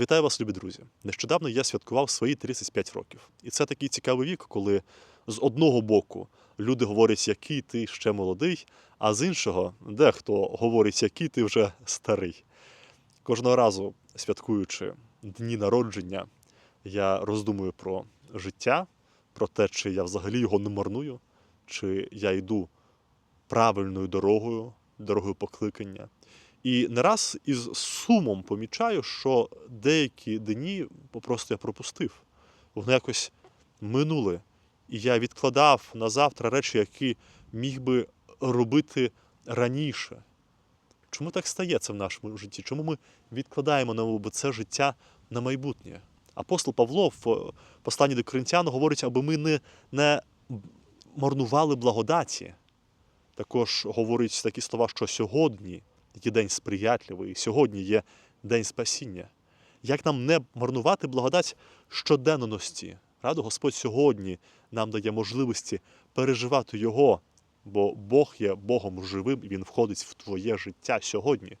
Вітаю вас, любі друзі! Нещодавно я святкував свої 35 років. І це такий цікавий вік, коли з одного боку люди говорять, який ти ще молодий, а з іншого дехто говорить, який ти вже старий. Кожного разу, святкуючи дні народження, я роздумую про життя, про те, чи я взагалі його не марную, чи я йду правильною дорогою, дорогою покликання. І не раз із сумом помічаю, що деякі дні просто я пропустив. Вони якось минули. І я відкладав на завтра речі, які міг би робити раніше. Чому так стається в нашому житті? Чому ми відкладаємо на це життя на майбутнє? Апостол Павло в посланні до Коринтян говорить, аби ми не, не марнували благодаті. Також говорить такі слова, що сьогодні є день сприятливий, сьогодні є день спасіння. Як нам не марнувати благодать щоденності? Радо Господь сьогодні нам дає можливості переживати Його, бо Бог є Богом живим і Він входить в твоє життя сьогодні.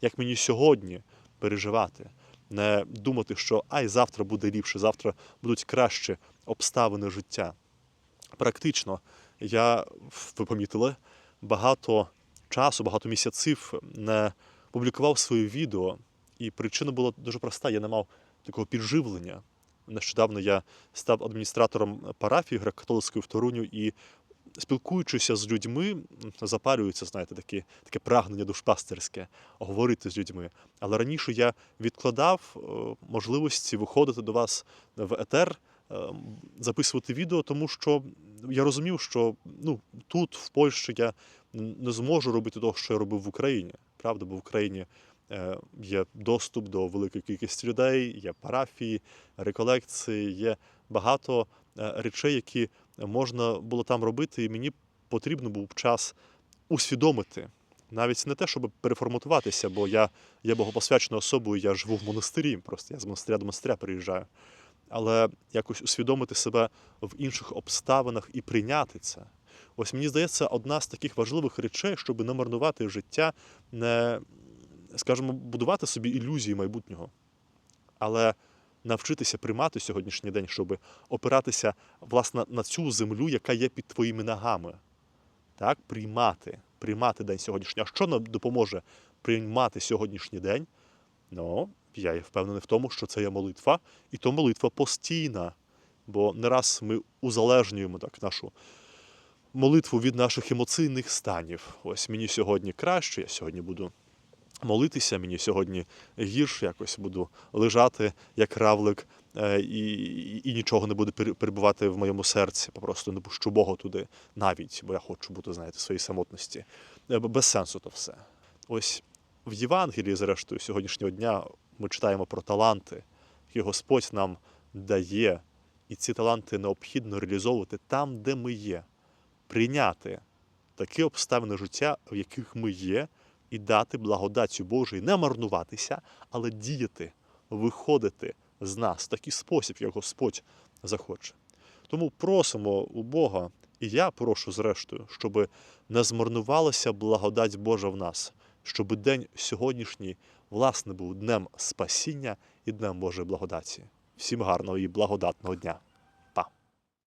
Як мені сьогодні переживати? Не думати, що ай, завтра буде ліпше, завтра будуть кращі обставини життя. Практично, я, ви помітили, багато часу, багато місяців не публікував свої відео, і причина була дуже проста: я не мав такого підживлення. Нещодавно я став адміністратором парафії греко-католицької в Торуню і спілкуючися з людьми, запалюється, знаєте, таке, таке прагнення душпастерське говорити з людьми. Але раніше я відкладав е, можливості виходити до вас в етер, е, записувати відео, тому що я розумів, що ну, тут, в Польщі, я не зможу робити того, що я робив в Україні. Правда, бо в Україні е, є доступ до великої кількості людей, є парафії, реколекції, є багато е, речей, які можна було там робити, і мені потрібно був час усвідомити. Навіть не те, щоб переформатуватися, бо я є богопосвяченою особою, я живу в монастирі, просто я з монастиря до монастиря приїжджаю. Але якось усвідомити себе в інших обставинах і прийняти це. Ось мені здається, одна з таких важливих речей, щоб не марнувати життя, не, скажімо, будувати собі ілюзії майбутнього, але навчитися приймати сьогоднішній день, щоб опиратися власне на цю землю, яка є під твоїми ногами. Так, приймати, приймати день сьогоднішній. А що нам допоможе приймати сьогоднішній день? Ну, я є впевнений в тому, що це є молитва, і то молитва постійна. Бо не раз ми узалежнюємо так нашу молитву від наших емоційних станів. Ось мені сьогодні краще, я сьогодні буду молитися, мені сьогодні гірше, якось буду лежати як равлик, е, і, і, нічого не буде пере- перебувати в моєму серці. Просто не пущу Бога туди навіть, бо я хочу бути, знаєте, своїй самотності. Е, Без сенсу то все. Ось в Євангелії, зрештою, сьогоднішнього дня ми читаємо про таланти, які Господь нам дає, і ці таланти необхідно реалізовувати там, де ми є, прийняти такі обставини життя, в яких ми є, і дати благодаттю Божій не марнуватися, але діяти, виходити з нас в такий спосіб, як Господь захоче. Тому просимо у Бога, і я прошу зрештою, щоб не змарнувалася благодать Божа в нас, щоб день сьогоднішній, власне, був днем спасіння і днем Божої благодаті. Всім гарного і благодатного дня!